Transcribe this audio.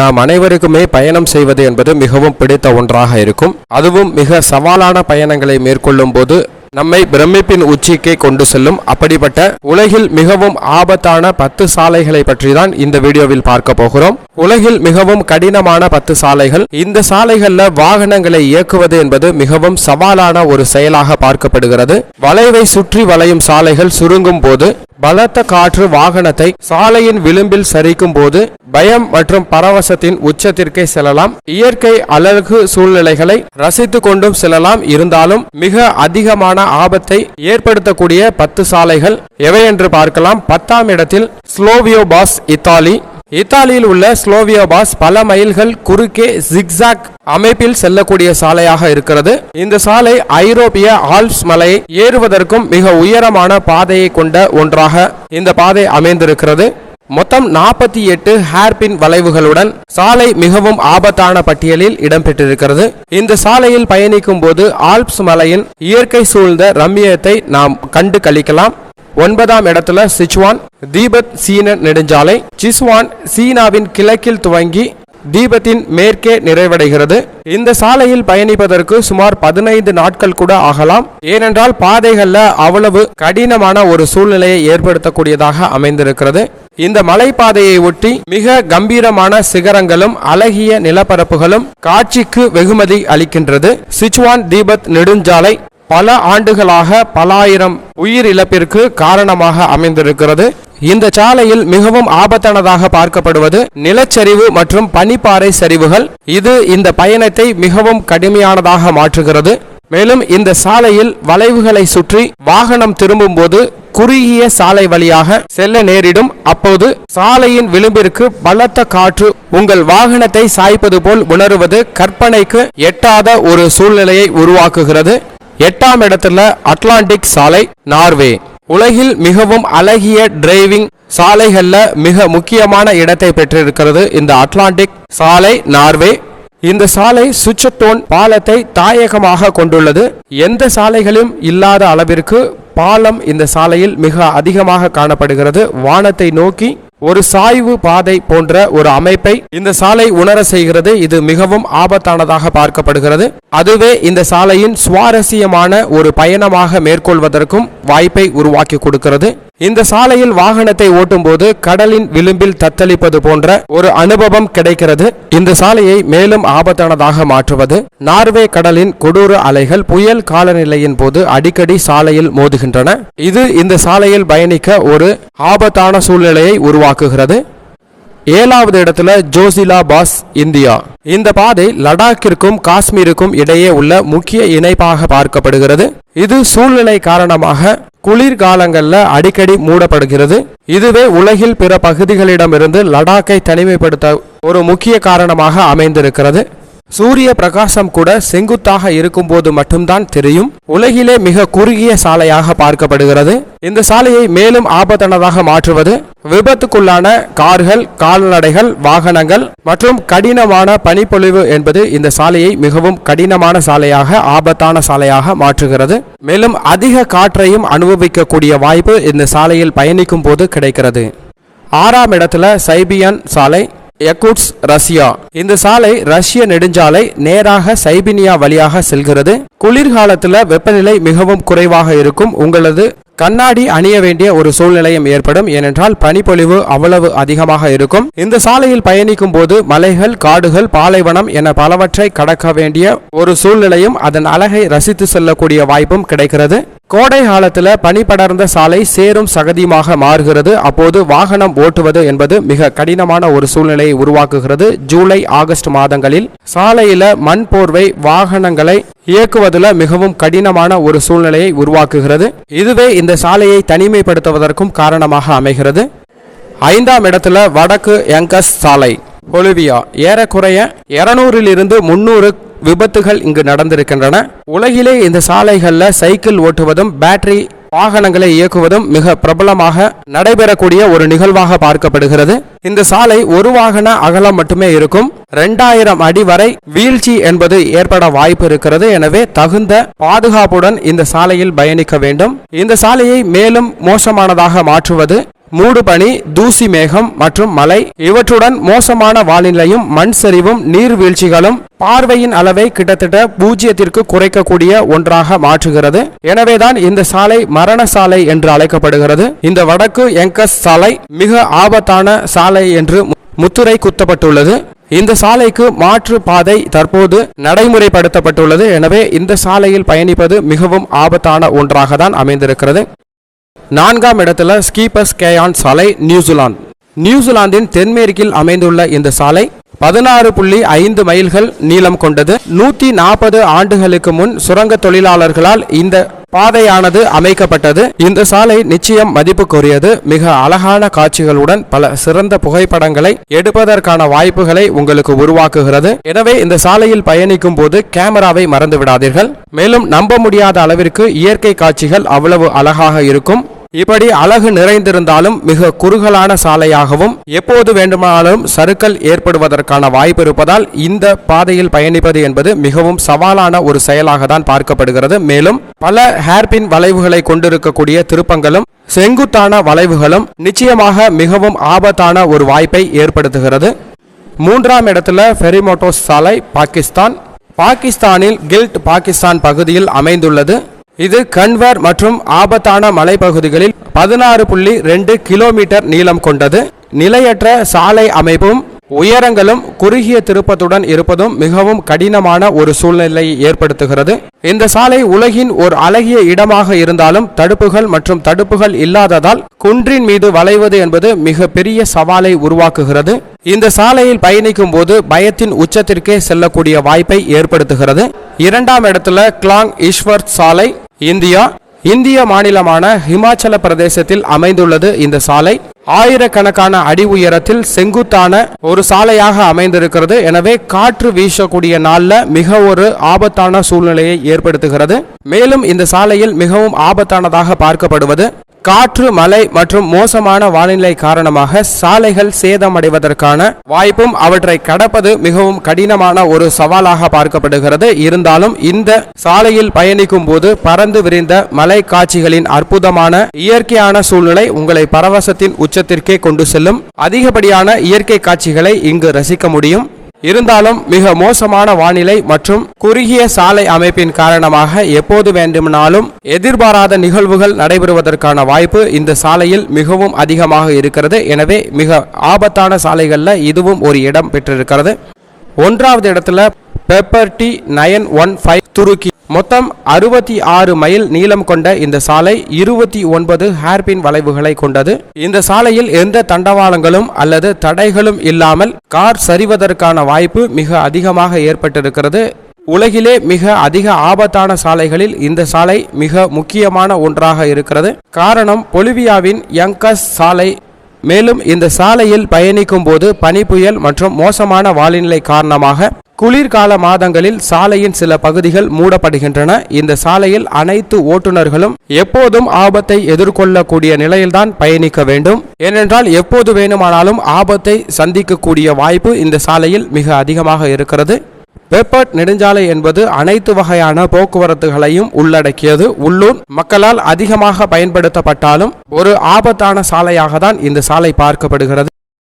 நாம் அனைவருக்குமே பயணம் செய்வது என்பது மிகவும் பிடித்த ஒன்றாக இருக்கும். அதுவும் மிக சவாலான பயணங்களை மேற்கொள்ளும் போது நம்மை பிரமிப்பின் உச்சிக்கே கொண்டு செல்லும். அப்படிப்பட்ட உலகில் மிகவும் ஆபத்தான பத்து சாலைகளை பற்றி தான் இந்த வீடியோவில் பார்க்க போகிறோம். உலகில் மிகவும் கடினமான பத்து சாலைகள். இந்த சாலைகள்ல வாகனங்களை இயக்குவது என்பது மிகவும் சவாலான ஒரு செயலாக பார்க்கப்படுகிறது. வளைவை சுற்றி வளையும் சாலைகள் சுருங்கும் போது பலத்த காற்று வாகனத்தை சாலையின் விளிம்பில் சரிக்கும் போது பயம் மற்றும் பரவசத்தின் உச்சத்திற்கே செல்லலாம். இயற்கை அழகு சூழ்நிலைகளை ரசித்து கொண்டும் செல்லலாம். இருந்தாலும் மிக அதிகமான ஆபத்தை ஏற்படுத்தக்கூடிய பத்து சாலைகள் எவை என்று பார்க்கலாம். பத்தாம் இடத்தில் ஸ்லோவியோ பாஸ் இத்தாலி. இத்தாலியில் உள்ள ஸ்லோவியோபாஸ் பல மைல்கள் குறுக்கே ஜிக்ஸாக் அமைப்பில் செல்லக்கூடிய சாலையாக இருக்கிறது. இந்த சாலை ஐரோப்பிய ஆல்ப்ஸ் மலையை ஏறுவதற்கும் மிக உயரமான பாதையை கொண்ட ஒன்றாக இந்த பாதை அமைந்திருக்கிறது. மொத்தம் நாற்பத்தி எட்டு ஹேர்பின் வளைவுகளுடன் சாலை மிகவும் ஆபத்தான பட்டியலில் இடம்பெற்றிருக்கிறது. இந்த சாலையில் பயணிக்கும் போது ஆல்ப்ஸ் மலையின் இயற்கை சூழ்ந்த ரம்மியத்தை நாம் கண்டு கழிக்கலாம் ஒன்பதாம் இடத்துல சிச்சுவான் தீபத் சீன நெடுஞ்சாலை. சிஸ்வான் சீனாவின் கிழக்கில் துவங்கி தீபத்தின் மேற்கே நிறைவடைகிறது. இந்த சாலையில் பயணிப்பதற்கு சுமார் பதினைந்து நாட்கள் கூட ஆகலாம். ஏனென்றால் பாதைகள்ல அவ்வளவு கடினமான ஒரு சூழ்நிலையை ஏற்படுத்தக்கூடியதாக அமைந்திருக்கிறது. இந்த மலைப்பாதையை ஒட்டி மிக கம்பீரமான சிகரங்களும் அழகிய நிலப்பரப்புகளும் காட்சிக்கு வெகுமதி அளிக்கின்றது. சிச்சுவான் தீபத் நெடுஞ்சாலை பல ஆண்டுகளாக பல ஆயிரம் உயிர் இழப்பிற்கு காரணமாக அமைந்திருக்கிறது. இந்த சாலையில் மிகவும் ஆபத்தானதாக பார்க்கப்படுவது நிலச்சரிவு மற்றும் பனிப்பாறை சரிவுகள். இது இந்த பயணத்தை மிகவும் கடுமையானதாக மாற்றுகிறது. மேலும் இந்த சாலையில் வளைவுகளை சுற்றி வாகனம் திரும்பும் போது குறுகிய சாலை வழியாக செல்ல நேரிடும். அப்போது சாலையின் விளிம்பிற்கு பலத்த காற்று உங்கள் வாகனத்தை சாய்ப்பது போல் உணருவது கற்பனைக்கு எட்டாத ஒரு சூழ்நிலையை உருவாக்குகிறது. எட்டாம் இடத்துல அட்லாண்டிக் சாலை நார்வே. உலகில் மிகவும் அழகிய டிரைவிங் சாலைகளில் மிக முக்கியமான இடத்தை பெற்றிருக்கிறது இந்த அட்லாண்டிக் சாலை நார்வே. இந்த சாலை சுவிட்சர்டோன் பாலத்தை தாயகமாக கொண்டுள்ளது. எந்த சாலைகளும் இல்லாத அளவிற்கு பாலம் இந்த சாலையில் மிக அதிகமாக காணப்படுகிறது. வானத்தை நோக்கி ஒரு சாய்வு பாதை போன்ற ஒரு அமைப்பை இந்த சாலை உணர செய்கிறது. இது மிகவும் ஆபத்தானதாக பார்க்கப்படுகிறது. அதுவே இந்த சாலையின் சுவாரஸ்யமான ஒரு பயணமாக மேற்கொள்வதற்கும் வாய்ப்பை உருவாக்கி கொடுக்கிறது. இந்த சாலையில் வாகனத்தை ஓட்டும்போது கடலின் விளிம்பில் தத்தளிப்பது போன்ற ஒரு அனுபவம் கிடைக்கிறது. இந்த சாலையை மேலும் ஆபத்தானதாக மாற்றுவது. நார்வே கடலின் கொடூர அலைகள் புயல் காலநிலையின் போது அடிக்கடி சாலையில் மோதுகின்றன. இது இந்த சாலையில் பயணிக்க ஒரு ஆபத்தான சூழ்நிலையை உருவாக்குகிறது. ஏழாவது இடத்துல ஜோசிலா பாஸ் இந்தியா. இந்த பாதை லடாக்கிற்கும் காஷ்மீருக்கும் இடையே உள்ள முக்கிய இணைப்பாக பார்க்கப்படுகிறது. இது சூழ்நிலை காரணமாக குளிர்காலங்களில் அடிக்கடி மூடப்படுகிறது. இதுவே உலகில் பிற பகுதிகளிடமிருந்து லடாக்கை தனிமைப்படுத்த ஒரு முக்கிய காரணமாக அமைந்திருக்கிறது. சூரிய பிரகாசம் கூட செங்குத்தாக இருக்கும்போது மட்டும்தான் தெரியும். உலகிலே மிக குறுகிய சாலையாக பார்க்கப்படுகிறது. இந்த சாலையை மேலும் ஆபத்தானதாக மாற்றுவது விபத்துக்குள்ளான கார்கள் கால்நடைகள் வாகனங்கள் மற்றும் கடினமான பனிப்பொழிவு என்பது இந்த சாலையை மிகவும் கடினமான சாலையாக ஆபத்தான சாலையாக மாற்றுகிறது. மேலும் அதிக காற்றையும் அனுபவிக்கக்கூடிய வாய்ப்பு இந்த சாலையில் பயணிக்கும் போது கிடைக்கிறது. ஆறாம் இடத்துல சைபியன் சாலை. எக்கூட்ஸ் ரஷ்யா இந்த சாலை ரஷ்ய நெடுஞ்சாலை நேராக சைபினியா வழியாக செல்கிறது. குளிர்காலத்தில் வெப்பநிலை மிகவும் குறைவாக இருக்கும். உங்களது கண்ணாடி அணிய வேண்டிய ஒரு சூழ்நிலையும் ஏற்படும். ஏனென்றால் பனிப்பொழிவு அவ்வளவு அதிகமாக இருக்கும். இந்த சாலையில் பயணிக்கும் போது மலைகள் காடுகள் பாலைவனம் என பலவற்றை கடக்க வேண்டிய ஒரு சூழ்நிலையும் அதன் அழகை ரசித்து செல்லக்கூடிய வாய்ப்பும் கிடைக்கிறது. கோடை காலத்தில் பனி படர்ந்த சாலை சேரும் சகதியுமாக மாறுகிறது. அப்போது வாகனம் ஓட்டுவது என்பது மிக கடினமான ஒரு சூழ்நிலையை உருவாக்குகிறது. ஜூலை ஆகஸ்ட் மாதங்களில் சாலையில மண் போர்வை வாகனங்களை இயக்குவதில் மிகவும் கடினமான ஒரு சூழ்நிலையை உருவாக்குகிறது. இதுவே இந்த சாலையை தனிமைப்படுத்துவதற்கும் காரணமாக அமைகிறது. ஐந்தாம் இடத்துல வடக்கு யங்கஸ் சாலை பொலிவியா ஏறக்குறைய இருநூறிலிருந்து முன்னூறு விபத்துகள் இங்கு நடந்திருக்கின்றன. உலகிலே இந்த சாலைகளில் சைக்கிள் ஓட்டுவதும் பேட்டரி வாகனங்களை இயக்குவதும் மிக பிரபலமாக நடைபெறக்கூடிய ஒரு நிகழ்வாக பார்க்கப்படுகிறது. இந்த சாலை ஒரு வாகன அகலம் மட்டுமே இருக்கும். ரெண்டாயிரம் அடி வரை வீழ்ச்சி என்பது ஏற்பட வாய்ப்பு இருக்கிறது. எனவே தகுந்த பாதுகாப்புடன் இந்த சாலையில் பயணிக்க வேண்டும். இந்த சாலையை மேலும் மோசமானதாக மாற்றுவது மூடுபனி தூசி மேகம் மற்றும் மழை இவற்றுடன் மோசமான வானிலையும் மண் சரிவும் நீர்வீழ்ச்சிகளும் பார்வையின் அளவை கிட்டத்தட்ட பூஜ்ஜியத்திற்கு குறைக்கக்கூடிய ஒன்றாக மாற்றுகிறது. எனவேதான் இந்த சாலை மரண சாலை என்று அழைக்கப்படுகிறது. இந்த வடக்கு எங்கஸ் சாலை மிக ஆபத்தான சாலை என்று முத்துரை குத்தப்பட்டுள்ளது. இந்த சாலைக்கு மாற்று பாதை தற்போது நடைமுறைப்படுத்தப்பட்டுள்ளது. எனவே இந்த சாலையில் பயணிப்பது மிகவும் ஆபத்தான ஒன்றாக தான் அமைந்திருக்கிறது. நான்காம் இடத்துல ஸ்கீப்பஸ் கேயான் சாலை நியூசிலாந்து. நியூசிலாந்தின் தென்மேற்கில் அமைந்துள்ள இந்த சாலை பதினாறு புள்ளி ஐந்து மைல்கள் நீளம் கொண்டது. நூத்தி நாற்பது ஆண்டுகளுக்கு முன் சுரங்க தொழிலாளர்களால் இந்த பாதையானது அமைக்கப்பட்டது. இந்த சாலை நிச்சயம் மதிப்புக்குரியது. மிக அழகான காட்சிகளுடன் பல சிறந்த புகைப்படங்களை எடுப்பதற்கான வாய்ப்புகளை உங்களுக்கு உருவாக்குகிறது. எனவே இந்த சாலையில் பயணிக்கும் போது கேமராவை மறந்து விடாதீர்கள் மேலும் நம்ப முடியாத அளவிற்கு இயற்கை காட்சிகள் அவ்வளவு அழகாக இருக்கும். இப்படி அழகு நிறைந்திருந்தாலும் மிக குறுகலான சாலையாகவும் எப்போது வேண்டுமானாலும் சறுக்கல் ஏற்படுவதற்கான வாய்ப்பு இருப்பதால் இந்த பாதையில் பயணிப்பது என்பது மிகவும் சவாலான ஒரு செயலாக தான் பார்க்கப்படுகிறது. மேலும் பல ஹேர்பின் வளைவுகளை கொண்டிருக்கக்கூடிய திருப்பங்களும் செங்குத்தான வளைவுகளும் நிச்சயமாக மிகவும் ஆபத்தான ஒரு வாய்ப்பை ஏற்படுத்துகிறது. மூன்றாம் இடத்துல ஃபெரிமோட்டோஸ் சாலை பாகிஸ்தான். பாகிஸ்தானில் கில்ட் பாகிஸ்தான் பகுதியில் அமைந்துள்ளது. இது கன்வர் மற்றும் ஆபத்தான மலைப்பகுதிகளில் பதினாறு புள்ளி ரெண்டு கிலோமீட்டர் நீளம் கொண்டது. நிலையற்ற சாலை அமைப்பும் உயரங்களும் குறுகிய திருப்பத்துடன் இருப்பதும் மிகவும் கடினமான ஒரு சூழ்நிலையை ஏற்படுத்துகிறது. இந்த சாலை உலகின் ஒரு அழகிய இடமாக இருந்தாலும் தடுப்புகள் மற்றும் தடுப்புகள் இல்லாததால் குன்றின் மீது வளைவது என்பது மிக பெரிய சவாலை உருவாக்குகிறது. இந்த சாலையில் பயணிக்கும் போது பயத்தின் உச்சத்திற்கே செல்லக்கூடிய வாய்ப்பை ஏற்படுத்துகிறது. இரண்டாம் இடத்துல கிளாங் ஈஸ்வர் சாலை இந்தியா இந்திய மாநிலமான ஹிமாச்சல பிரதேசத்தில் அமைந்துள்ளது இந்த சாலை. ஆயிரக்கணக்கான அடி உயரத்தில் செங்குத்தான ஒரு சாலையாக அமைந்திருக்கிறது. எனவே காற்று வீசக்கூடிய நாள்ல மிக ஒரு ஆபத்தான சூழ்நிலையை ஏற்படுத்துகிறது. மேலும் இந்த சாலையில் மிகவும் ஆபத்தானதாக பார்க்கப்படுவது காற்று மழை மற்றும் மோசமான வானிலை காரணமாக சாலைகள் சேதமடைவதற்கான வாய்ப்பும் அவற்றை கடப்பது மிகவும் கடினமான ஒரு சவாலாக பார்க்கப்படுகிறது. இருந்தாலும் இந்த சாலையில் பயணிக்கும் போது பறந்து விரிந்த மலை காட்சிகளின் அற்புதமான இயற்கையான சூழ்நிலை உங்களை பரவசத்தின் உச்சத்திற்கே கொண்டு செல்லும். அதிகப்படியான இயற்கை காட்சிகளை இங்கு ரசிக்க முடியும். இருந்தாலும் மிக மோசமான வானிலை மற்றும் குறுகிய சாலை அமைப்பின் காரணமாக எப்போது வேண்டுமானாலும் எதிர்பாராத நிகழ்வுகள் நடைபெறுவதற்கான வாய்ப்பு இந்த சாலையில் மிகவும் அதிகமாக இருக்கிறது. எனவே மிக ஆபத்தான சாலைகளில் இதுவும் ஒரு இடம் பெற்றிருக்கிறது. ஒன்றாவது இடத்துல pepper T nine one five துருக்கி மொத்தம் அறுபத்தி ஆறு மைல் நீளம் கொண்ட இந்த சாலை இருபத்தி ஒன்பது ஹேர்பின் வளைவுகளை கொண்டது. இந்த சாலையில் எந்த தண்டவாளங்களும் அல்லது தடைகளும் இல்லாமல் கார் சரிவதற்கான வாய்ப்பு மிக அதிகமாக ஏற்பட்டிருக்கிறது. உலகிலே மிக அதிக ஆபத்தான சாலைகளில் இந்த சாலை மிக முக்கியமான ஒன்றாக இருக்கிறது. காரணம் பொலிவியாவின் யங்கஸ் சாலை மேலும் இந்த சாலையில் பயணிக்கும் போது பனிப்புயல் மற்றும் மோசமான வானிலை காரணமாக குளிர்கால மாதங்களில் சாலையின் சில பகுதிகள் மூடப்படுகின்றன. இந்த சாலையில் அனைத்து ஓட்டுநர்களும் எப்போதும் ஆபத்தை எதிர்கொள்ளக்கூடிய நிலையில்தான் பயணிக்க வேண்டும். ஏனென்றால் எப்போது வேணுமானாலும் ஆபத்தை சந்திக்கக்கூடிய வாய்ப்பு இந்த சாலையில் மிக அதிகமாக இருக்கிறது. பெப்பர்ட் நெடுஞ்சாலை என்பது அனைத்து வகையான போக்குவரத்துகளையும் உள்ளடக்கியது. உள்ளூர் மக்களால் அதிகமாக பயன்படுத்தப்பட்டாலும் ஒரு ஆபத்தான சாலையாக தான் இந்த சாலை பார்க்கப்படுகிறது.